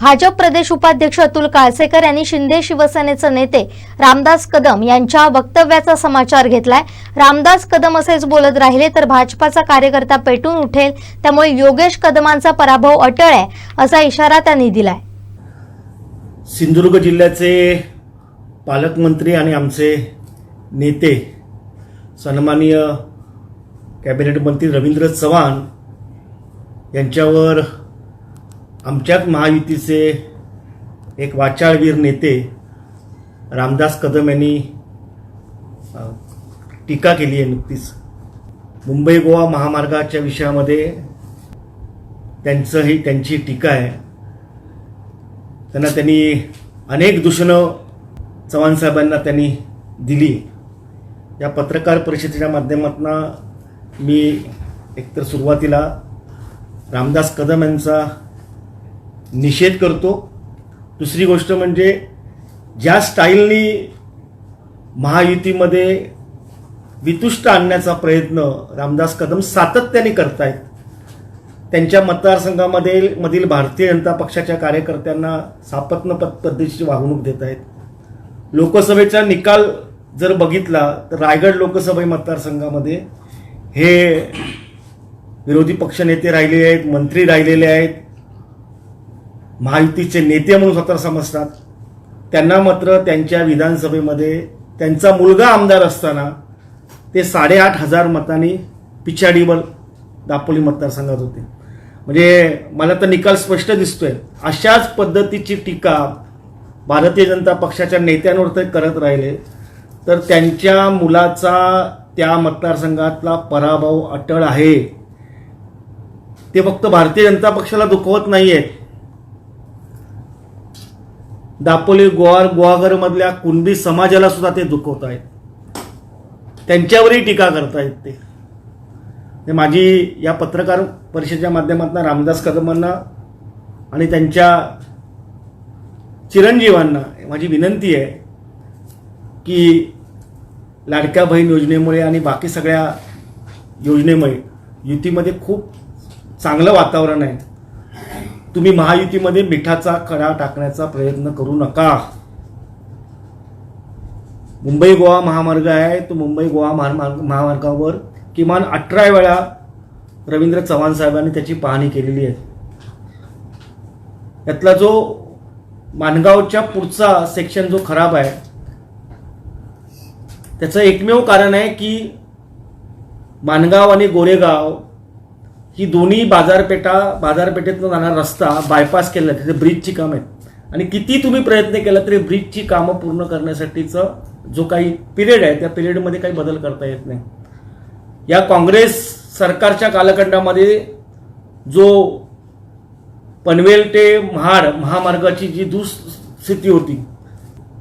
भाजप प्रदेश उपाध्यक्ष अतुल काळसेकर यांनी शिंदे शिवसेनेचे नेते रामदास कदम यांच्या वक्तव्याचा समाचार घेतलाय. रामदास कदम असेच बोलत राहिले तर भाजपाचा कार्यकर्ता पेटून उठेल त्यामुळे योगेश कदमांचा पराभव अटळ आहे असा इशारा त्यांनी दिलाय. सिंधुदुर्ग जिल्ह्याचे पालकमंत्री आणि आमचे नेते सन्माननीय कॅबिनेट मंत्री रवींद्र चव्हाण यांच्यावर आमच्याच महायुतीचे एक वाचाळवीर नेते रामदास कदम यांनी टीका केली आहे नुकतीच. मुंबई गोवा महामार्गाच्या विषयामध्ये त्यांचं ही त्यांची टीका आहे. त्यांना त्यांनी अनेक दूषणं चव्हाण साहेबांना त्यांनी दिली. या पत्रकार परिषदेच्या माध्यमातून मी एकतर सुरुवातीला रामदास कदम यांचा निषेध करतो. दुसरी गोष्ट म्हणजे ज्या स्टाईलनी महायुतीमध्ये वितुष्ट आणण्याचा प्रयत्न रामदास कदम सातत्याने करतायत त्यांच्या मतदारसंघामध्ये मधील भारतीय जनता पक्षाच्या कार्यकर्त्यांना सापत्न पद- पद्धतीची वागणूक देत आहेत लोकसभेचा निकाल जर बघितला तर रायगड लोकसभा मतदारसंघामध्ये हे विरोधी पक्षनेते राहिलेले आहेत मंत्री राहिलेले आहेत महायुतीचे नेते म्हणून स्वतः समजतात. त्यांना मात्र त्यांच्या विधानसभेमध्ये त्यांचा मुलगा आमदार असताना ते साडेआठ हजार मतांनी पिछाडीवर दापोली मतदारसंघात होते. म्हणजे मला तर निकाल स्पष्ट दिसतोय. अशाच पद्धतीची टीका भारतीय जनता पक्षाच्या नेत्यांवर ते करत राहिले. तर त्यांच्या मुलाचा त्या मतदारसंघातला पराभव अटळ आहे. ते फक्त भारतीय जनता पक्षाला दुखवत नाही आहेत दापोली गोवार गुहागर मधल्या कुणबी समाजाला सुद्धा ते दुखवत आहेत त्यांच्यावरही टीका करतायत ते. माझी या पत्रकार परिषदेच्या माध्यमातून रामदास कदमांना आणि त्यांच्या चिरंजीवांना माझी विनंती आहे की लाडक्या बहीण योजनेमुळे आणि बाकी सगळ्या योजनेमुळे युतीमध्ये खूप चांगलं वातावरण आहे. तुम्ही महायुतीमध्ये मिठाचा खडा टाकण्याचा प्रयत्न करू नका. मुंबई गोवा महामार्ग आहे तो मुंबई गोवा महामार्ग महामार्गावर किमान अठरा वेळा रवींद्र चव्हाण साहेबांनी त्याची पाहणी केलेली आहे. यातला जो माणगावच्या पुढचा सेक्शन जो खराब आहे त्याचं एकमेव कारण आहे की माणगाव आणि गोरेगाव ही दोन्ही बाजारपेठा बाजारपेठेतून जाणारा रस्ता बायपास केला तिथे ब्रिजची कामं आहेत. आणि किती तुम्ही प्रयत्न केला तरी ब्रिजची कामं पूर्ण करण्यासाठीचं जो काही पिरियड आहे त्या पिरियडमध्ये काही बदल करता येत नाही. या काँग्रेस सरकारच्या कालखंडामध्ये जो पनवेल ते महाड महामार्गाची जी दुःस्थिती होती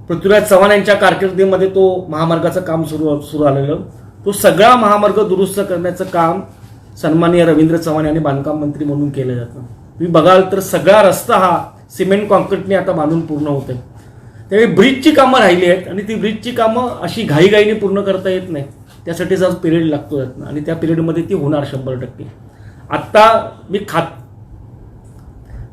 पृथ्वीराज चव्हाण यांच्या कारकिर्दीमध्ये तो महामार्गाचं काम सुरू सुरू आलेलं. तो सगळा महामार्ग दुरुस्त करण्याचं काम सन्माननीय रवींद्र चव्हाण यांनी बांधकाम मंत्री म्हणून केलं जातं. तुम्ही बघाल तर सगळा रस्ता हा सिमेंट कॉन्क्रीटने आता बांधून पूर्ण होत आहे त्यावेळी ब्रिजची कामं राहिली आहेत आणि ती ब्रिजची कामं अशी घाईघाईने पूर्ण करता येत नाही. त्यासाठीचा पिरियड लागतो यातनं आणि त्या पिरियडमध्ये ती होणार शंभर टक्के. आत्ता मी खात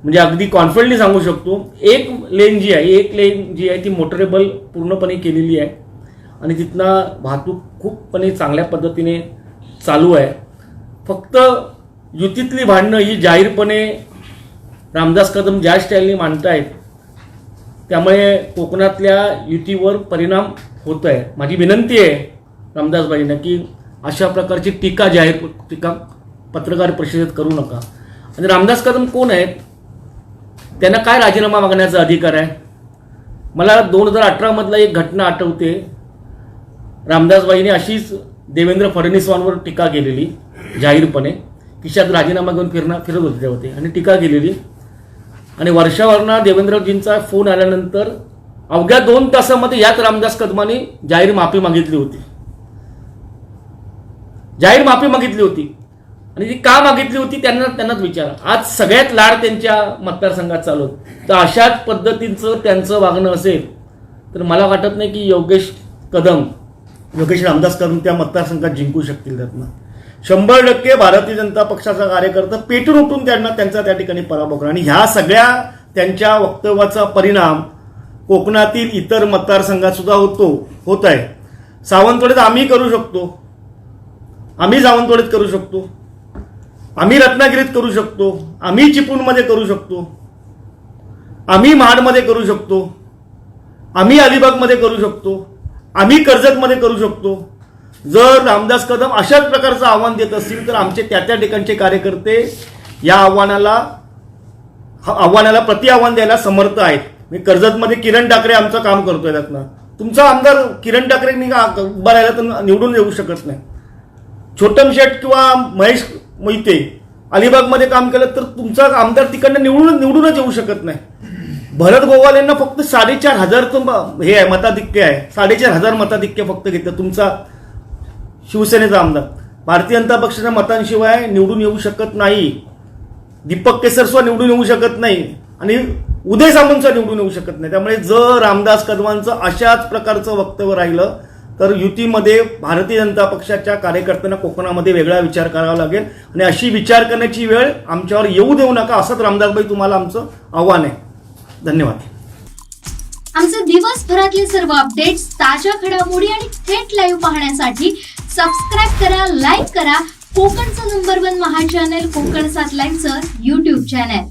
म्हणजे अगदी कॉन्फिडंटली सांगू शकतो एक लेन जी आहे एक लेन जी आहे ती मोटरेबल पूर्णपणे केलेली आहे. आणि तिथनं वाहतूक खूपपणे चांगल्या पद्धतीने चालू आहे. फक्त युतीतली भांडणं ही जाहीरपणे रामदास कदम ज्या स्टाईलनी मांडतायत त्यामुळे कोकणातल्या युतीवर परिणाम होत आहे माझी विनंती आहे रामदासबाईंना की अशा प्रकारची टीका जाहीर टीका पत्रकार परिषदेत करू नका. आणि रामदास कदम कोण आहेत? त्यांना काय राजीनामा मागण्याचा अधिकार आहे? मला दोन हजार अठरामधला एक घटना आठवते. रामदासबाईंनी अशीच देवेंद्र फडणवीसांवर टीका केलेली. जाहीरपणे किशात राजीनामा घेऊन फिरणार फिरत होते होते आणि टीका केलेली. आणि वर्षावरना देवेंद्रजींचा फोन आल्यानंतर अवघ्या दोन तासामध्ये याच रामदास कदमांनी जाहीर माफी मागितली होती. जाहीर माफी मागितली होती. आणि ती का मागितली होती त्यांना त्यांनाच विचारा. आज सगळ्यात लाड त्यांच्या मतदारसंघात चालू तर अशाच पद्धतीचं त्यांचं वागणं असेल तर मला वाटत नाही की योगेश कदम योगेश रामदास कदम त्या मतदारसंघात जिंकू शकतील त्यातनं. शंभर टक्के भारतीय जनता पक्षाचा कार्यकर्ता पेटून उठून त्यांना त्यांचा त्या ठिकाणी पराभव करा. आणि ह्या सगळ्या त्यांच्या वक्तव्याचा परिणाम कोकणातील इतर मतदारसंघात सुद्धा होतो होत आहे. सावंतवाडीत आम्ही करू शकतो. आम्ही सावंतवाडीत करू शकतो. आम्ही रत्नागिरीत करू शकतो. आम्ही चिपळूणमध्ये करू शकतो. आम्ही महाडमध्ये करू शकतो. आम्ही अलिबागमध्ये करू शकतो. आम्ही कर्जतमध्ये करू शकतो. जर रामदास कदम अशाच प्रकारचं आव्हान देत असतील तर आमचे त्या त्या ठिकाणचे कार्यकर्ते या आव्हानाला आव्हानाला प्रति आव्हान द्यायला समर्थ आहेत. मी कर्जतमध्ये किरण ठाकरे आमचं काम करतोय त्यातनं. तुमचा आमदार किरण ठाकरेंनी का उभा राहिला तर निवडून येऊ शकत नाही. छोटम शेठ किंवा महेश मोहिते अलिबागमध्ये काम केलं तर तुमचा आमदार तिकडनं निवडून निवडूनच येऊ शकत नाही. भरत गोवाल यांना फक्त साडेचार हजारचं हे आहे मताधिक्य आहे. साडेचार हजार मताधिक्य फक्त घेतलं. तुमचा शिवसेनेचा आमदार. भारतीय जनता पक्षाच्या मतांशिवाय निवडून येऊ शकत नाही. दीपक केसरसुद्धा निवडून येऊ शकत नाही. आणि उदय सामंतसुद्धा निवडून येऊ शकत नाही. त्यामुळे जर रामदास कदमांचं अशाच प्रकारचं वक्तव्य राहिलं तर युतीमध्ये भारतीय जनता पक्षाच्या कार्यकर्त्यांना कोकणामध्ये वेगळा विचार करावा लागेल. आणि अशी विचार करण्याची वेळ आमच्यावर येऊ देऊ नका असंच रामदासबाई तुम्हाला आमचं आव्हान आहे. धन्यवाद. आमचे दिवसभरातले सर्व अपडेट्स ताज्या घडामोडी आणि थेट लाईव्ह पाहण्यासाठी सबस्क्राईब करा लाईक करा. कोकणचं number one Maha channel Konkan सात लाईव्हचं युट्यूब चॅनल